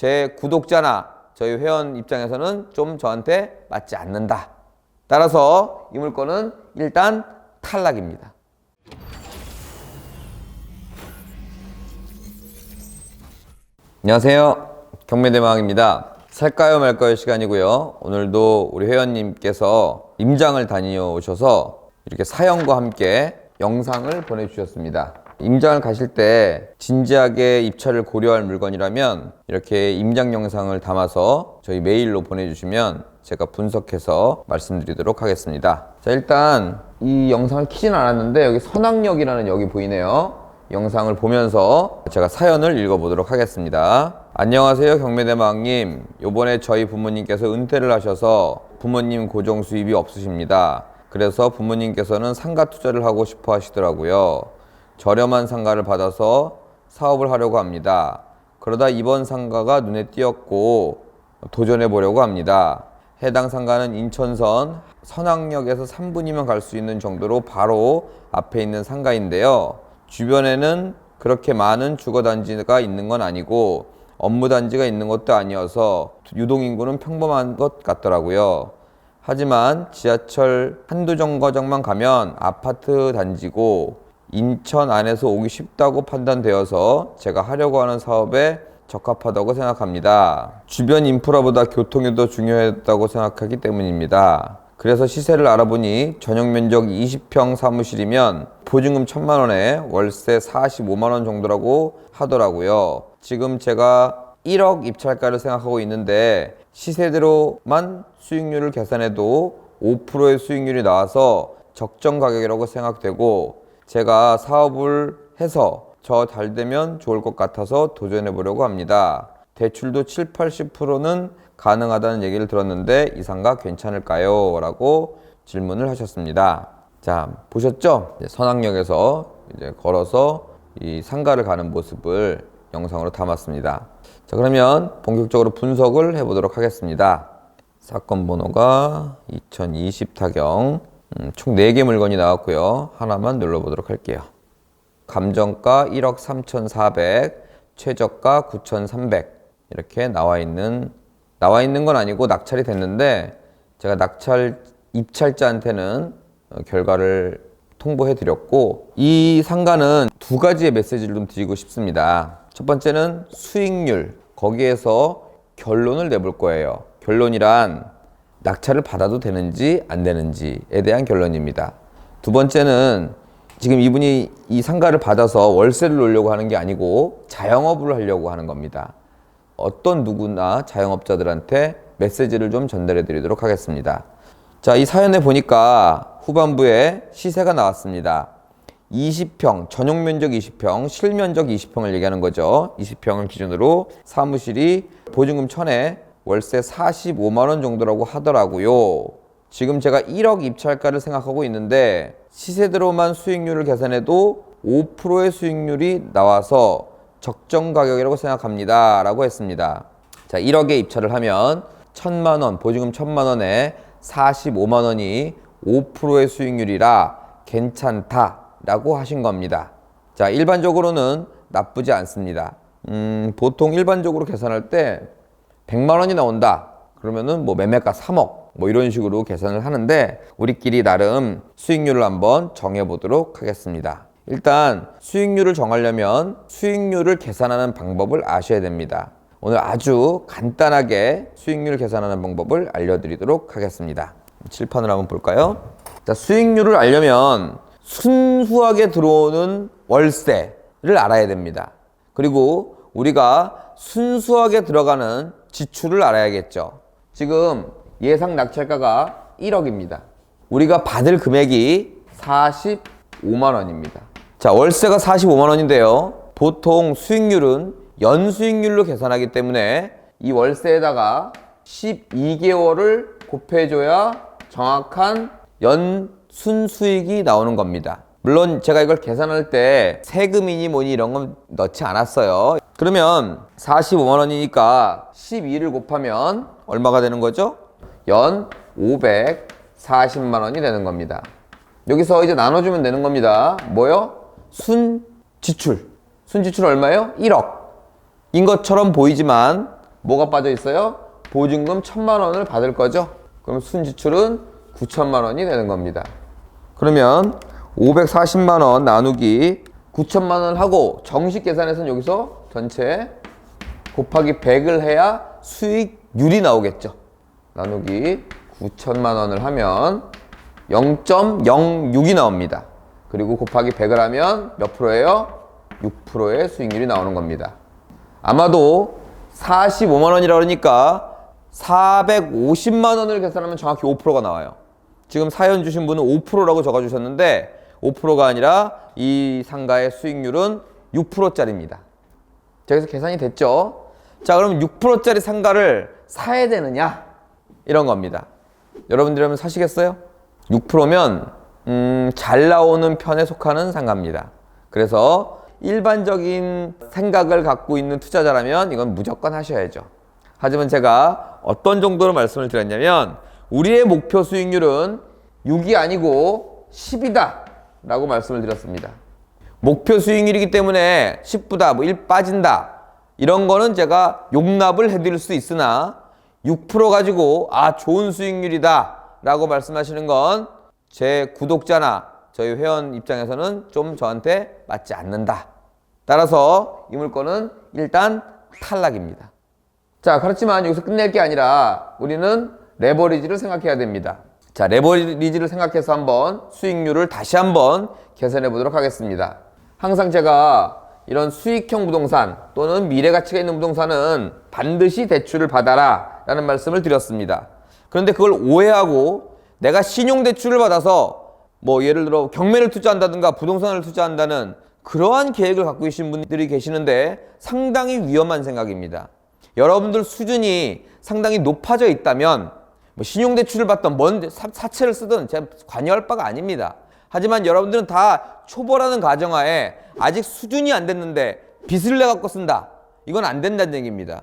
제 구독자나 저희 회원 입장에서는 좀 저한테 맞지 않는다. 따라서 이 물건은 일단 탈락입니다. 안녕하세요. 경매대망입니다. 살까요 말까요 시간이고요. 오늘도 우리 회원님께서 임장을 다녀오셔서 이렇게 사연과 함께 영상을 보내주셨습니다. 임장을 가실 때 진지하게 입찰을 고려할 물건이라면 이렇게 임장 영상을 담아서 저희 메일로 보내주시면 제가 분석해서 말씀드리도록 하겠습니다. 자, 일단 이 영상을 키진 않았는데 여기 선악역이라는 역이 보이네요. 영상을 보면서 제가 사연을 읽어보도록 하겠습니다. 안녕하세요, 경매대망님. 요번에 저희 부모님께서 은퇴를 하셔서 부모님 고정 수입이 없으십니다. 그래서 부모님께서는 상가 투자를 하고 싶어 하시더라고요. 저렴한 상가를 받아서 사업을 하려고 합니다. 그러다 이번 상가가 눈에 띄었고 도전해 보려고 합니다. 해당 상가는 인천선 선악역에서 3분이면 갈 수 있는 정도로 바로 앞에 있는 상가인데요. 주변에는 그렇게 많은 주거단지가 있는 건 아니고 업무단지가 있는 것도 아니어서 유동인구는 평범한 것 같더라고요. 하지만 지하철 한두 정거장만 가면 아파트 단지고 인천 안에서 오기 쉽다고 판단되어서 제가 하려고 하는 사업에 적합하다고 생각합니다. 주변 인프라보다 교통이 더 중요했다고 생각하기 때문입니다. 그래서 시세를 알아보니 전용 면적 20평 사무실이면 보증금 1000만 원에 월세 45만 원 정도라고 하더라고요. 지금 제가 1억 입찰가를 생각하고 있는데 시세대로만 수익률을 계산해도 5%의 수익률이 나와서 적정 가격이라고 생각되고 제가 사업을 해서 저 잘 되면 좋을 것 같아서 도전해 보려고 합니다. 대출도 7, 80%는 가능하다는 얘기를 들었는데 이 상가 괜찮을까요? 라고 질문을 하셨습니다. 자, 보셨죠? 선악역에서 이제 걸어서 이 상가를 가는 모습을 영상으로 담았습니다. 자, 그러면 본격적으로 분석을 해보도록 하겠습니다. 사건 번호가 2020 타경 음, 총 4개 물건이 나왔고요. 하나만 눌러보도록 할게요. 감정가 1억 3,400, 최저가 9,300 이렇게 나와 있는 나와 있는 건 아니고 낙찰이 됐는데 제가 낙찰 입찰자한테는 어, 결과를 통보해 드렸고 이 상가는 두 가지의 메시지를 좀 드리고 싶습니다. 첫 번째는 수익률 거기에서 결론을 내볼 거예요. 결론이란 낙찰을 받아도 되는지 안 되는지에 대한 결론입니다. 두 번째는 지금 이분이 이 상가를 받아서 월세를 놓으려고 하는 게 아니고 자영업을 하려고 하는 겁니다. 어떤 누구나 자영업자들한테 메시지를 좀 전달해 드리도록 하겠습니다. 자, 이 사연에 보니까 후반부에 시세가 나왔습니다. 20평, 전용 면적 20평, 실면적 20평을 얘기하는 거죠. 20평을 기준으로 사무실이 보증금 1000에 월세 45만 원 정도라고 하더라고요. 지금 제가 1억 입찰가를 생각하고 있는데 시세대로만 수익률을 계산해도 5%의 수익률이 나와서 적정 가격이라고 생각합니다. 라고 했습니다. 자, 1억에 입찰을 하면 1000만 원, 보증금 1000만 원에 45만 원이 5%의 수익률이라 괜찮다 라고 하신 겁니다. 자, 일반적으로는 나쁘지 않습니다. 음, 보통 일반적으로 계산할 때 100만 원이 나온다. 그러면은 뭐 매매가 3억 뭐 이런 식으로 계산을 하는데 우리끼리 나름 수익률을 한번 정해 보도록 하겠습니다. 일단 수익률을 정하려면 수익률을 계산하는 방법을 아셔야 됩니다. 오늘 아주 간단하게 수익률 계산하는 방법을 알려드리도록 하겠습니다. 칠판을 한번 볼까요? 자, 수익률을 알려면 순수하게 들어오는 월세를 알아야 됩니다. 그리고 우리가 순수하게 들어가는 지출을 알아야겠죠. 지금 예상 낙찰가가 1억입니다. 우리가 받을 금액이 45만 원입니다. 자, 월세가 45만 원인데요. 보통 수익률은 연수익률로 계산하기 때문에 이 월세에다가 12개월을 곱해줘야 정확한 연순수익이 나오는 겁니다. 물론 제가 이걸 계산할 때 세금이니 뭐니 이런 건 넣지 않았어요. 그러면 45만 원이니까 12를 곱하면 얼마가 되는 거죠? 연 540만 원이 되는 겁니다. 여기서 이제 나눠주면 되는 겁니다. 뭐요? 순 지출. 순 지출 얼마예요? 1억. 인 것처럼 보이지만 뭐가 빠져 있어요? 보증금 천만 원을 받을 거죠. 그럼 순 지출은 9천만 원이 되는 겁니다. 그러면 540만 원 나누기 9천만 원 하고 정식 계산에서는 여기서 전체 곱하기 100을 해야 수익률이 나오겠죠. 나누기 9천만 원을 하면 0.06이 나옵니다. 그리고 곱하기 100을 하면 몇 프로예요? 6%의 수익률이 나오는 겁니다. 아마도 45만 원이라 그러니까 450만 원을 계산하면 정확히 5%가 나와요. 지금 사연 주신 분은 5%라고 적어 주셨는데 5%가 아니라 이 상가의 수익률은 6%짜리입니다. 자, 여기서 계산이 됐죠? 자, 그럼 6%짜리 상가를 사야 되느냐? 이런 겁니다. 여러분들이라면 사시겠어요? 6%면 음, 잘 나오는 편에 속하는 상가입니다. 그래서 일반적인 생각을 갖고 있는 투자자라면 이건 무조건 하셔야죠. 하지만 제가 어떤 정도로 말씀을 드렸냐면 우리의 목표 수익률은 6이 아니고 10이다 라고 말씀을 드렸습니다. 목표 수익률이기 때문에 10보다 뭐 1 빠진다. 이런 거는 제가 용납을 해드릴 수 있으나 6% 가지고 아 좋은 수익률이다 라고 말씀하시는 건 제 구독자나 저희 회원 입장에서는 좀 저한테 맞지 않는다. 따라서 이 물건은 일단 탈락입니다. 자 그렇지만 여기서 끝낼 게 아니라 우리는 레버리지를 생각해야 됩니다. 자 레버리지를 생각해서 한번 수익률을 다시 한번 계산해 보도록 하겠습니다 항상 제가 이런 수익형 부동산 또는 미래 가치가 있는 부동산은 반드시 대출을 받아라 라는 말씀을 드렸습니다. 그런데 그걸 오해하고 내가 신용 대출을 받아서 뭐 예를 들어 경매를 투자한다든가 부동산을 투자한다는 그러한 계획을 갖고 계신 분들이 계시는데 상당히 위험한 생각입니다. 여러분들 수준이 상당히 높아져 있다면 뭐 신용 대출을 받던 뭔 사- 사채를 쓰든 제가 관여할 바가 아닙니다. 하지만 여러분들은 다 초보라는 가정하에 아직 수준이 안 됐는데 빚을 내 갖고 쓴다. 이건 안 된다는 얘기입니다.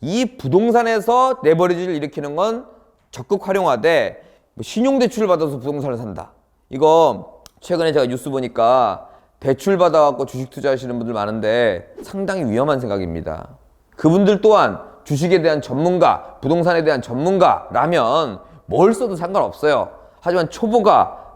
이 부동산에서 레버리지를 일으키는 건 적극 활용하되 뭐 신용대출을 받아서 부동산을 산다. 이거 최근에 제가 뉴스 보니까 대출 받아갖고 주식 투자하시는 분들 많은데 상당히 위험한 생각입니다. 그분들 또한 주식에 대한 전문가, 부동산에 대한 전문가라면 뭘 써도 상관없어요. 하지만 초보가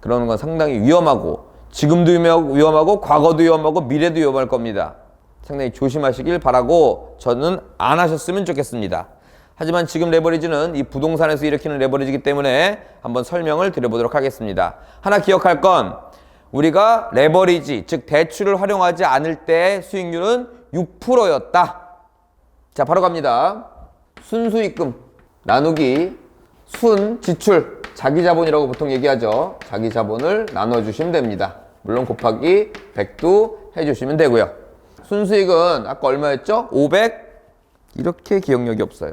그러는 건 상당히 위험하고 지금도 위험하고, 과거도 위험하고 미래도 위험할 겁니다. 상당히 조심하시길 바라고 저는 안 하셨으면 좋겠습니다. 하지만 지금 레버리지는 이 부동산에서 일으키는 레버리지이기 때문에 한번 설명을 드려보도록 하겠습니다. 하나 기억할 건 우리가 레버리지 즉 대출을 활용하지 않을 때의 수익률은 6%였다. 자 바로 갑니다. 순수익금 나누기 순 지출 자기 자본이라고 보통 얘기하죠. 자기 자본을 나눠주시면 됩니다. 물론 곱하기 100도 해주시면 되고요. 순수익은 아까 얼마였죠? 500 이렇게 기억력이 없어요.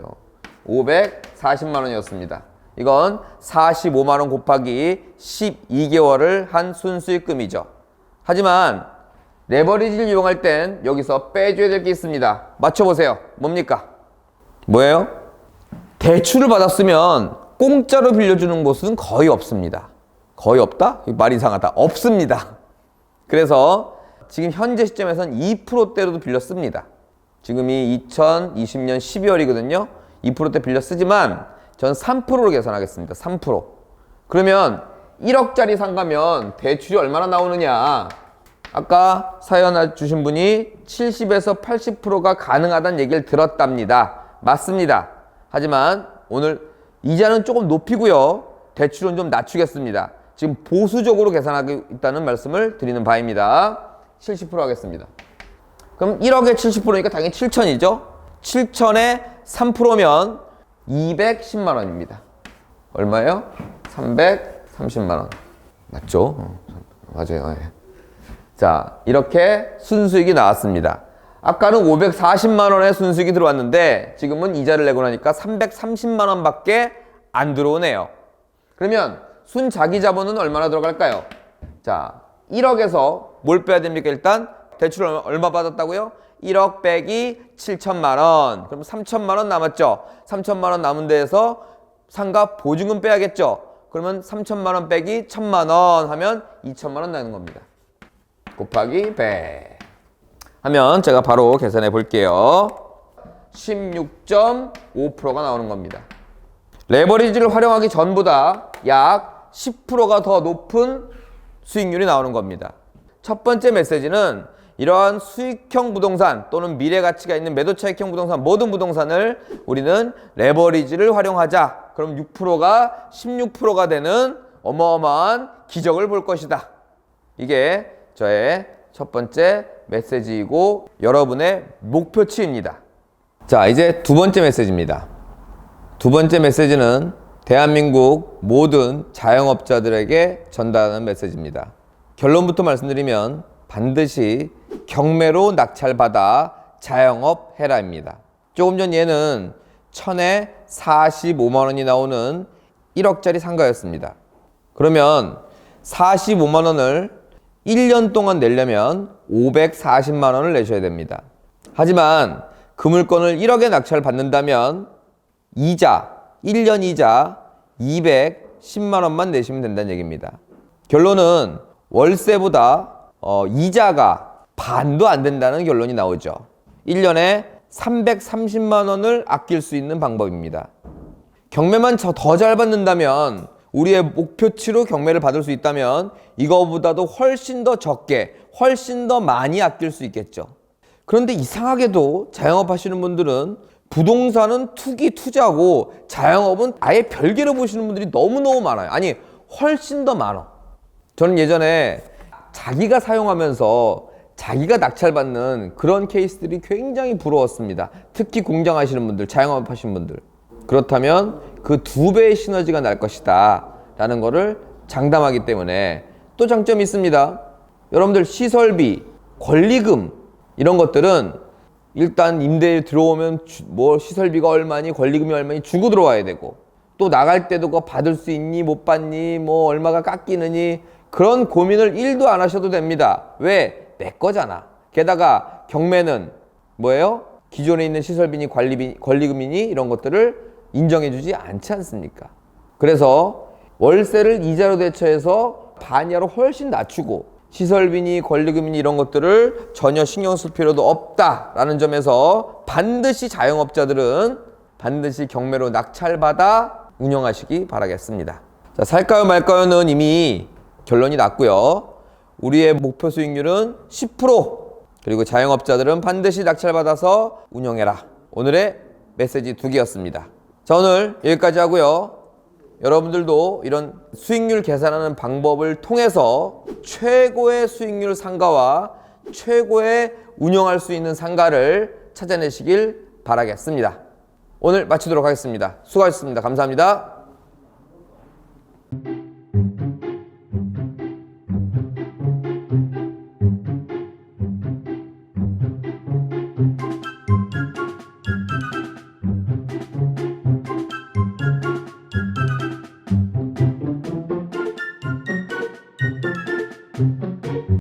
540만 원이었습니다. 이건 45만 원 곱하기 12개월을 한 순수익금이죠. 하지만 레버리지를 이용할 땐 여기서 빼줘야 될 게 있습니다. 맞춰보세요. 뭡니까? 뭐예요? 대출을 받았으면 공짜로 빌려주는 곳은 거의 없습니다. 거의 없다? 말 이상하다. 없습니다. 그래서 지금 현재 시점에서는 2%대로도 빌려 씁니다. 지금이 2020년 12월이거든요. 2%대 빌려 쓰지만 전 3%로 계산하겠습니다. 3%. 그러면 1억짜리 상가면 대출이 얼마나 나오느냐? 아까 사연 주신 분이 70에서 80%가 가능하다는 얘기를 들었답니다. 맞습니다. 하지만 오늘 이자는 조금 높이고요. 대출은 좀 낮추겠습니다. 지금 보수적으로 계산하고 있다는 말씀을 드리는 바입니다. 70% 하겠습니다. 그럼 1억에 70%니까 당연히 7천이죠. 7천에 3%면 210만 원입니다. 얼마예요? 330만 원. 맞죠? 어, 맞아요. 예. 자, 이렇게 순수익이 나왔습니다. 아까는 540만 원의 순수익이 들어왔는데 지금은 이자를 내고 나니까 330만 원 밖에 안 들어오네요. 그러면 순자기 자본은 얼마나 들어갈까요? 자, 1억에서 뭘 빼야 됩니까? 일단 대출을 얼마- 얼마 받았다고요? 1억 빼기 7천만 원. 그럼 3천만 원 남았죠? 3천만 원 남은 데에서 상가 보증금 빼야겠죠? 그러면 3천만 원 빼기 1천만 원 하면 2천만 원 나는 겁니다. 곱하기 100 하면 제가 바로 계산해 볼게요. 16.5%가 나오는 겁니다. 레버리지를 활용하기 전보다 약 10%가 더 높은 수익률이 나오는 겁니다. 첫 번째 메시지는 이러한 수익형 부동산 또는 미래 가치가 있는 매도 차익형 부동산 모든 부동산을 우리는 레버리지를 활용하자. 그럼 6%가 16%가 되는 어마어마한 기적을 볼 것이다. 이게 저의 첫 번째 메시지이고 여러분의 목표치입니다. 자, 이제 두 번째 메시지입니다. 두 번째 메시지는 대한민국 모든 자영업자들에게 전달하는 메시지입니다. 결론부터 말씀드리면 반드시 경매로 낙찰받아 자영업 해라입니다. 조금 전 얘는 천에 45만 원이 나오는 1억짜리 상가였습니다. 그러면 45만 원을 1년 동안 내려면 540만 원을 내셔야 됩니다. 하지만 그 물건을 1억에 낙찰 받는다면 이자, 1년 이자 210만 원만 내시면 된다는 얘기입니다. 결론은 월세보다 어, 이자가 반도 안 된다는 결론이 나오죠. 1년에 330만 원을 아낄 수 있는 방법입니다. 경매만 더 잘 받는다면 우리의 목표치로 경매를 받을 수 있다면 이거보다도 훨씬 더 적게, 훨씬 더 많이 아낄 수 있겠죠. 그런데 이상하게도 자영업 하시는 분들은 부동산은 투기 투자고 자영업은 아예 별개로 보시는 분들이 너무너무 많아요. 아니, 훨씬 더 많아. 저는 예전에 자기가 사용하면서 자기가 낙찰받는 그런 케이스들이 굉장히 부러웠습니다. 특히 공장 하시는 분들, 자영업 하시는 분들. 그렇다면 그 두 배의 시너지가 날 것이다. 라는 거를 장담하기 때문에 또 장점이 있습니다. 여러분들 시설비, 권리금 이런 것들은 일단 임대에 들어오면 주- 뭐 시설비가 얼마니 권리금이 얼마니 주고 들어와야 되고 또 나갈 때도 그거 받을 수 있니 못 받니 뭐 얼마가 깎이느니 그런 고민을 1도 안 하셔도 됩니다. 왜? 내 거잖아. 게다가 경매는 뭐예요? 기존에 있는 시설비니 관리비, 권리금이니 이런 것들을 인정해주지 않지 않습니까? 그래서 월세를 이자로 대처해서 반이하로 훨씬 낮추고 시설비니 권리금이니 이런 것들을 전혀 신경 쓸 필요도 없다라는 점에서 반드시 자영업자들은 반드시 경매로 낙찰받아 운영하시기 바라겠습니다. 자, 살까요 말까요는 이미 결론이 났고요. 우리의 목표 수익률은 10% 그리고 자영업자들은 반드시 낙찰받아서 운영해라. 오늘의 메시지 두 개였습니다. 자, 오늘 여기까지 하고요. 여러분들도 이런 수익률 계산하는 방법을 통해서 최고의 수익률 상가와 최고의 운영할 수 있는 상가를 찾아내시길 바라겠습니다. 오늘 마치도록 하겠습니다. 수고하셨습니다. 감사합니다.